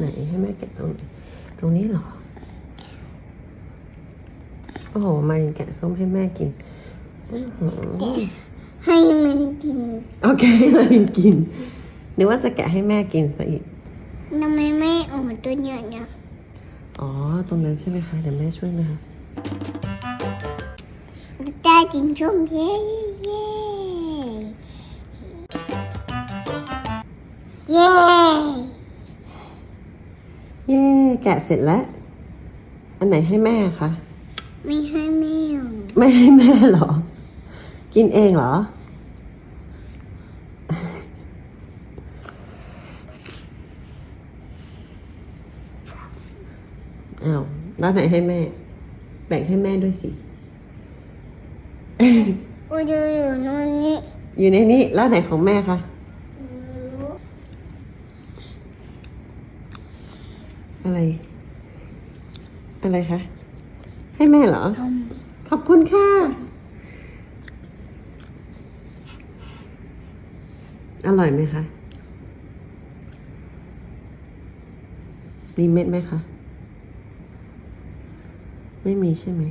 ไหนให้แม่แกะตรงไหนตรงนี้เหรอ โอ้โหมายังแกะส้มให้แม่กินอื้อหือให้มันกิน โอเคมายังกินนึกว่าจะแกะให้แม่กินซะอีกทำไมไม่ออกตัวใหญ่เนี่ยอ๋อ ตรงนั้นใช่ไหมคะ เดี๋ยวแม่ช่วยนะคะได้กินส้มเย้เย้เย้ เย้แกะเสร็จแล้ว อันไหนให้แม่คะ ไม่ให้แม่ไม่ให้แม่เหรอ กินเองเหรอ อ้าวแล้วไหนให้แม่ แบ่งให้แม่ด้วยสิ กูจะอยู่นู่นนี่อยู่ในนี้แล้วไหนของแม่คะ อะไร อะไรคะ ให้แม่เหรอทมขอบคุณค่ะ อร่อยไหมคะ มีเม็ดไหมคะ ไม่มีใช่ไหม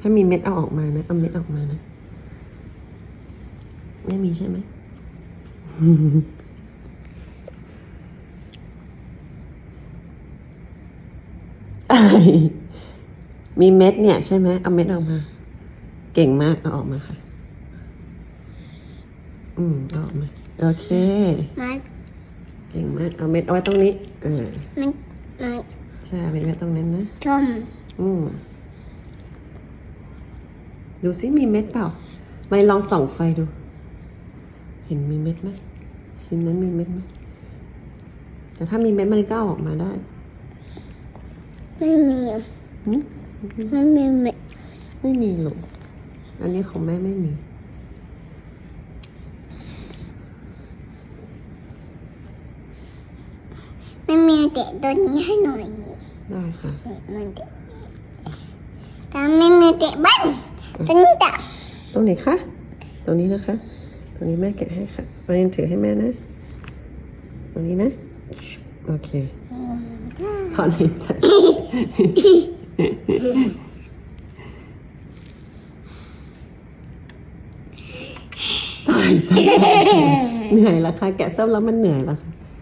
ถ้ามีเม็ดเอาออกมานะ เอาเม็ดออกมานะ ไม่มีใช่ไหม อะไร มีเม็ดเนี่ยใช่ไหมเอาเม็ดออกมา เก่งมากเอาออกมาค่ะ อืมเอาออกมาโอเคมันเก่งมากเอาเม็ดเอาไว้ตรงนี้เออมันมันใช่เอาเม็ดไว้ตรงนั้นนะทมอืมดูซิมีเม็ดเปล่าไม่ลองส่องไฟดู เห็นมีเม็ดไหมชิ้นนั้นมีเม็ดไหมแต่ถ้ามีเม็ดมันก็เอาออกมาได้ ไม่มีหึไม่มีเม็ดไม่มีหรอกอันนี้ของแม่ไม่มี ไม่มีแต่ตัวนี้ให้หน่อยนี่ได้ค่ะนี่มันเด็กแต่ไม่มีแต่บ้านตัวนี้จ้ะตรงไหนคะ ตรงนี้นะคะ ตรงนี้แม่แกะให้ค่ะมายังถือให้แม่นะ ตรงนี้นะ โอเค ถอนหายใจ ถอนหายใจเหนื่อยแล้วค่ะ แกะส้มแล้วมันเหนื่อยแล้วค่ะ